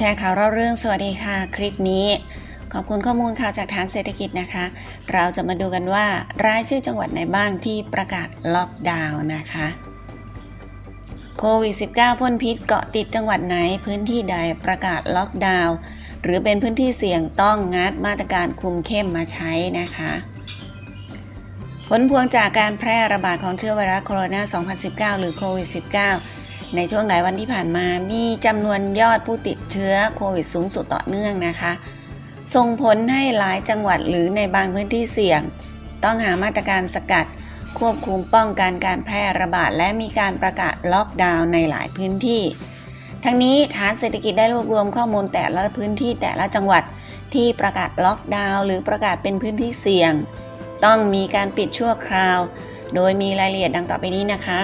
ชร์ข่าวเล่าเรื่องสวัสดีค่ะ คลิปนี้ ขอบคุณข้อมูลข่าวจากฐานเศรษฐกิจนะคะ เราจะมาดูกันว่ารายชื่อจังหวัดไหนบ้างที่ประกาศล็อกดาวน์นะคะโควิด -19 พ่นพิษเกาะติดจังหวัดไหนพื้นที่ใดประกาศล็อกดาวน์หรือเป็นพื้นที่เสี่ยงต้องงัดมาตรการคุมเข้มมาใช้นะคะ ผลพวงจากการแพร่ระบาดของเชื้อไวรัสโคโรนา 2019 หรือโควิด -19 ในช่วงหลายวันที่ผ่านมามีจำนวนยอดผู้ติดเชื้อโควิดสูงสุดต่อเนื่องนะคะ ส่งผลให้หลายจังหวัดหรือในบางพื้นที่เสี่ยง ต้องหามาตรการสกัด ควบคุมป้องกันการแพร่ระบาด และมีการประกาศล็อกดาวน์ในหลายพื้นที่ ทั้งนี้ฐานเศรษฐกิจได้รวบรวมข้อมูลแต่ละพื้นที่แต่ละจังหวัดที่ประกาศล็อกดาวน์หรือประกาศเป็นพื้นที่เสี่ยง ต้องมีการปิดชั่วคราว โดยมีรายละเอียดดังต่อไปนี้นะคะ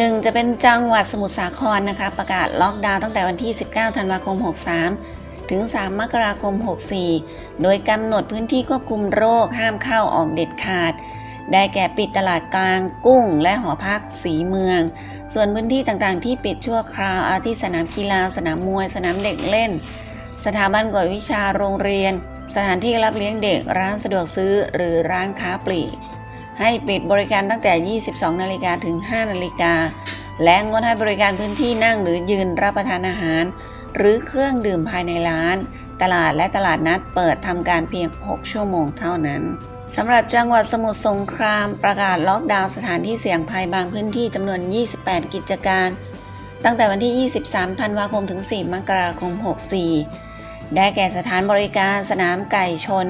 1. จะเป็นจังหวัดสมุทรสาครนะคะ ประกาศล็อกดาวน์ตั้งแต่วันที่ 19 ธันวาคม 63 ถึง 3 มกราคม 64 โดยกำหนดพื้นที่ควบคุมโรคห้ามเข้าออกเด็ดขาด ได้แก่ปิดตลาดกลางกุ้ง และหอพักสีเมือง ส่วนพื้นที่ต่างๆ ที่ปิดชั่วคราวอาทิสนามกีฬา สนามมวย สนามเด็กเล่น สถาบันกวดวิชาโรงเรียน สถานที่รับเลี้ยงเด็กร้านสะดวกซื้อหรือร้านค้าปลีก ให้ปิดบริการตั้งแต่ 22 นาฬิกาถึง 5 นาฬิกา และงดให้บริการพื้นที่นั่งหรือยืนรับประทานอาหาร หรือเครื่องดื่มภายในร้าน ตลาดและตลาดนัดเปิดทำการเพียง 6 ชั่วโมงเท่านั้นสำหรับจังหวัดสมุทรสงครามประกาศล็อกดาวน์สถานที่เสี่ยงภัยบางพื้นที่จำนวน 28 กิจการ ตั้งแต่วันที่ 23 ธันวาคมถึง 4 มกราคม 64 ได้แก่สถานบริการสนามไก่ชน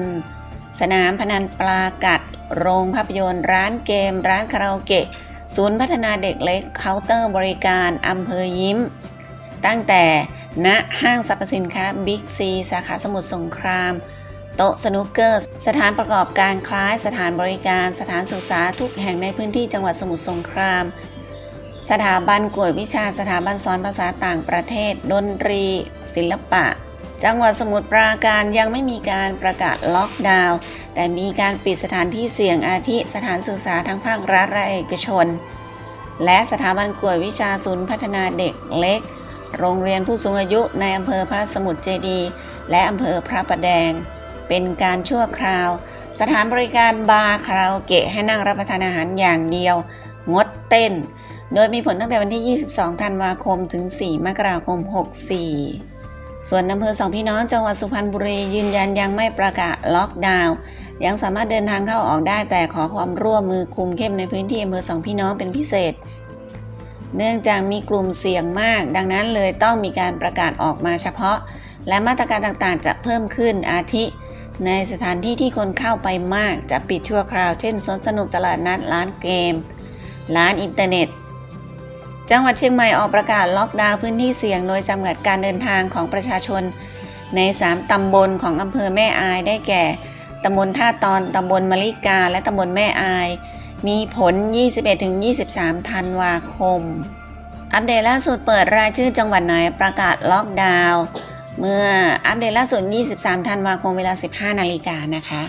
สนามพนันปลากัด โรงภาพยนตร์ ร้านเกม ร้านคาราโอเกะ ศูนย์พัฒนาเด็กเล็ก เคาน์เตอร์บริการ อำเภอยิ้ม ตั้งแต่ณห้างสรรพสินค้าบิ๊กซีสาขาสมุทรสงคราม โต๊ะสนุกเกอร์ สถานประกอบการคล้ายสถานบริการ สถานศึกษาทุกแห่งในพื้นที่จังหวัดสมุทรสงคราม สถาบันกวดวิชา สถาบันสอนภาษาต่างประเทศ ดนตรี ศิลปะ จังหวัดสมุทรปราการยังไม่มีการประกาศล็อกดาวน์แต่มีการปิดสถานที่เสี่ยงอาทิสถานศึกษาทั้งภาครัฐและเอกชน และสถาบันกวดวิชาศูนย์พัฒนาเด็กเล็ก โรงเรียนผู้สูงอายุในอำเภอพระสมุทรเจดีและอำเภอพระประแดง เป็นการชั่วคราว สถานบริการบาร์คาราโอเกะให้นั่งรับประทานอาหารอย่างเดียว งดเต้น โดยมีผลตั้งแต่วันที่ 22 ธันวาคมถึง 4 มกราคม 64 ส่วนอำเภอสองพี่น้องจังหวัดสุพรรณบุรียืนยันยังไม่ประกาศล็อกดาวน์ยังสามารถเดินทางเข้าออกได้แต่ขอความร่วมมือคุมเข้มในพื้นที่อำเภอสองพี่น้องเป็นพิเศษ เนื่องจากมีกลุ่มเสี่ยงมาก ดังนั้นเลยต้องมีการประกาศออกมาเฉพาะ และมาตรการต่างๆ จะเพิ่มขึ้นอาทิ ในสถานที่ที่คนเข้าไปมากจะปิดชั่วคราว เช่นสวนสนุกตลาดนัดร้านเกม ร้านอินเทอร์เน็ต จังหวัดเชียงใหม่ออกประกาศล็อกดาวน์พื้นที่เสี่ยงโดยจำกัดการเดินทางของประชาชน ใน 3 ตำบลของอำเภอแม่อายได้แก่ ตำบลท่าตอน ตำบลมะลิกา และตำบลแม่อาย มีผล 21-23 ธันวาคม อัปเดตล่าสุดเปิดรายชื่อจังหวัดไหนประกาศล็อกดาวน์ เมื่ออัปเดตล่าสุด 23 ธันวาคมเวลา 15 นาฬิกานะคะ